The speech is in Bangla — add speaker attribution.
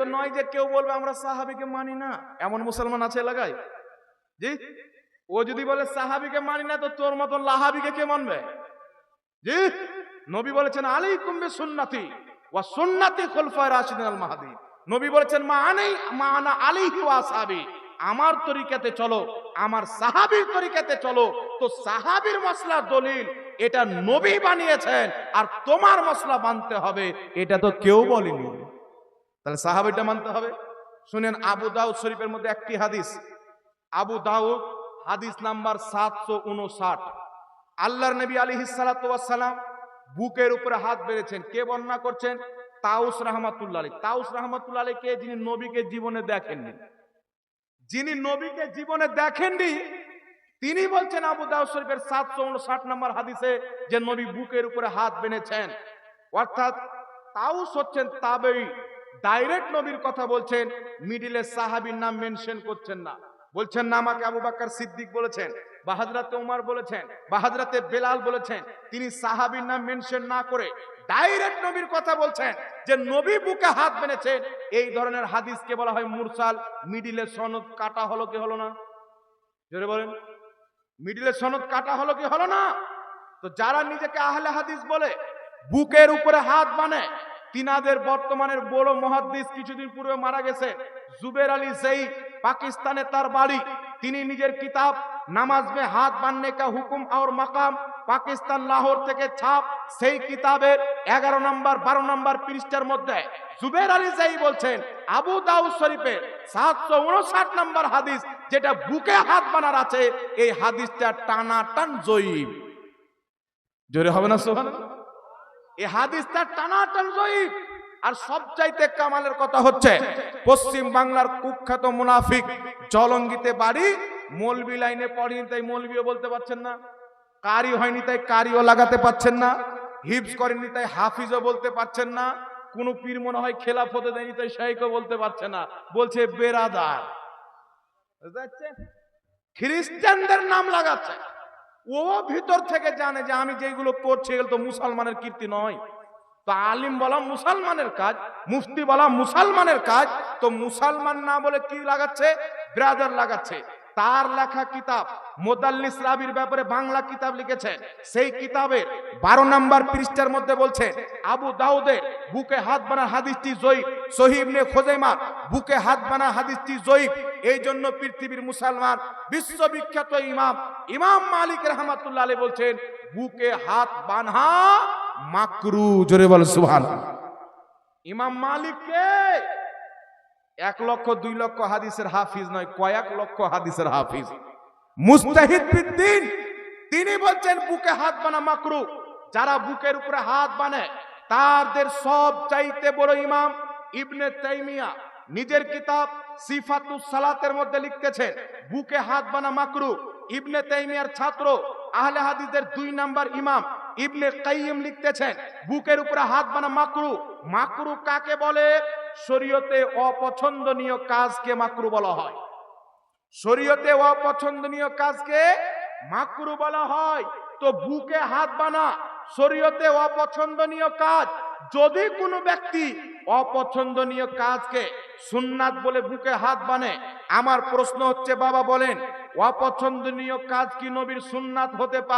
Speaker 1: তো নয় যে কেউ বলবে, আমরা সাহাবিকে মানি না। এমন মুসলমান আছে এলাকায়? জি? ও যদি বলে, সাহাবিকে মানি না, তো তোর মতো লাহাবিকে কে মানবে? জি? নবী বলেছেন আলী কুম্বে সুন্নাতি ওয়া সুন্নাতি রাশিদিন আল মাহাদি। নবী বলেছেন, মা মা আনা আলী ওয়া সাহাবি আমার তরিকাতে চলো, আমার সাহাবীর তরিকাতে চলো। তো সাহাবীর মশলা দলিল, এটা নবী বানিয়েছেন, আর তোমার মশলা মানতে হবে, এটা তো কেউ বলেনি। তাহলে সাহাবিটা মানতে হবে। শুনেন, আবু দাউদ শরীফের মধ্যে একটি হাদিস। আবু দাউদ, হাদিস নাম্বার সাতশো উনষাট। আল্লাহর নবী আলী সালাম বুকের উপরে হাত বেড়েছেন কে বর্ণনা করছেন? তাউস রহমাতুল্লাহ আলী তাউস রহমাতুল্লাহ আলী কে? যিনি নবীকে জীবনে দেখেননি। যিনি নবীকে জীবনে দেখেননি, তিনি বলছেন আবু দাউদ শরীফের সাতশো উনষাট নম্বর হাদিসে যে নবী বুকের উপরে হাত বেঁধেছেন। অর্থাৎ তাউস হচ্ছেন তাবেই ডাইরেক্ট নবীর কথা বলছেন, মিডিলের সাহাবীর নাম মেনশন করছেন না। বলছেন না, আমাকে আবু বাক্কার সিদ্দিক বলেছেন, বা হাজরাতে উমার বলেছেন, বা হাজরাতে বেলাল বলেছেন, তিনি সাহাবীর নাম মেনশন না করে ডাইরেক্ট নবীর কথা বলছেন যে নবী বুকে হাত বেঁধেছেন এই ধরনের হাদিসকে বলা হয় মুরসাল। মিডিলে সনদ কাটা হলো কি হলো না? জোরে বলেন। মিডিলে সনদ কাটা হলো কি হলো না? তো যারা নিজেকে আহলে হাদিস বলে, বুকের উপরে হাত মানে তিনাদের বর্তমানের বড় মহাদ্দিস কিছুদিন পূর্বে মারা গেছে। জুবের আলী সেই পাকিস্তানে তার বাড়ি, তিনি নিজের কিতাব, নামাজ মে হাত বাননে কা হুকুম আর মাকাম, পাকিস্তান লাহোর থেকে ছাপ, সেই কিতাবের এগারো নম্বর, বারো নম্বর পৃষ্ঠার মধ্যে জুবের আলী সাই বলছেন, আবু দাউদ শরীফের সাতশো উনষাট নম্বর হাদিস যেটা বুকে হাত বানার আছে, এই হাদিসটা টানা টান জয়ীব। জোরে হবে না সোহান এই হাদিসটা টানা টান জয়ীব আর সবচাইতে কামালের কথা হচ্ছে, পশ্চিম বাংলার কুখ্যাত মুনাফিক, জলঙ্গিতে বাড়ি মলবি লাইনে পড়েনি তাই মলবিও বলতে পারছেন না। কারি হয়নি তাই কারিও লাগাতে পারছেন না। হিপস করেনি তাই হাফিজও বলতে পারছেন না। কোন পীর মনে হয় খেলাফ হতে দেয়নি তাই শাইকও বলতে পারছে না। বলছে বেরাদার। খ্রিস্টানদের নাম লাগাচ্ছে। ও ভিতর থেকে জানে যে আমি যেগুলো পড়ছি এগুলো তো মুসলমানের কীর্তি নয়। তা আলিম বলা মুসলমানের কাজ, মুফতি বলা মুসলমানের কাজ, তো মুসলমান না বলে কি লাগাচ্ছে? ব্রাদার লাগাচ্ছে। তার লেখা কিতাব মোদাল্লিস রাবির ব্যাপারে বাংলা কিতাব লিখেছেন সেই কিতাবের বারো নাম্বার পৃষ্ঠার মধ্যে বলছে, আবু দাউদে বুকে হাত বানা হাদিসটি জয়ী জয়ীব সহিবনে খোজাইমার বুকে হাত বানা হাদিসটি জয়ীব এই জন্য পৃথিবীর মুসলমান, বিশ্ববিখ্যাত ইমাম ইমাম মালিক রহমাতুল্লাহ আলী বলছেন, বুকে হাত বানহা মাকরু। জোরে বল সুবহান ইমাম মালিককে এক লক্ষ, দুই লক্ষ হাদিসের হাফিজ নয়, কয়েক লক্ষ হাদিসের হাফিজ। মুস্তাহিদ তিনি বলছেন, বুকে হাত বানা মাকরু। যারা বুকের উপরে হাত বানে, তাদের সব চাইতে বড় ইমাম ইবনে তাইমিয়া। নিজের কিতাব সিফাতুস সালাতের মধ্যে লিখতেছেন, বুকে হাত বানা মাকরু। ইবনে তাইমিয়ার ছাত্র, আহলে হাদিসের দুই নাম্বার ইমাম ইবনে কাইয়িম লিখতেছেন, বুকের উপরে হাত বানা মাকরু। মাকরু কাকে বলে? শরীয়তে অপছন্দনীয় কাজকে মাকরু বলা হয়। শরীয়তে অপছন্দনীয় কাজকে মাকরু বলা হয়। তো বুকে হাত বানা, শরীয়তে অপছন্দনীয় কাজ। যদি কোনো ব্যক্তি অপছন্দনীয় কাজকে সুন্নাত বলে বুকে হাত বানে, আমার প্রশ্ন হচ্ছে, বাবা বলেন, অপছন্দনীয় কাজ কি নবীর সুন্নাত হতে পারে?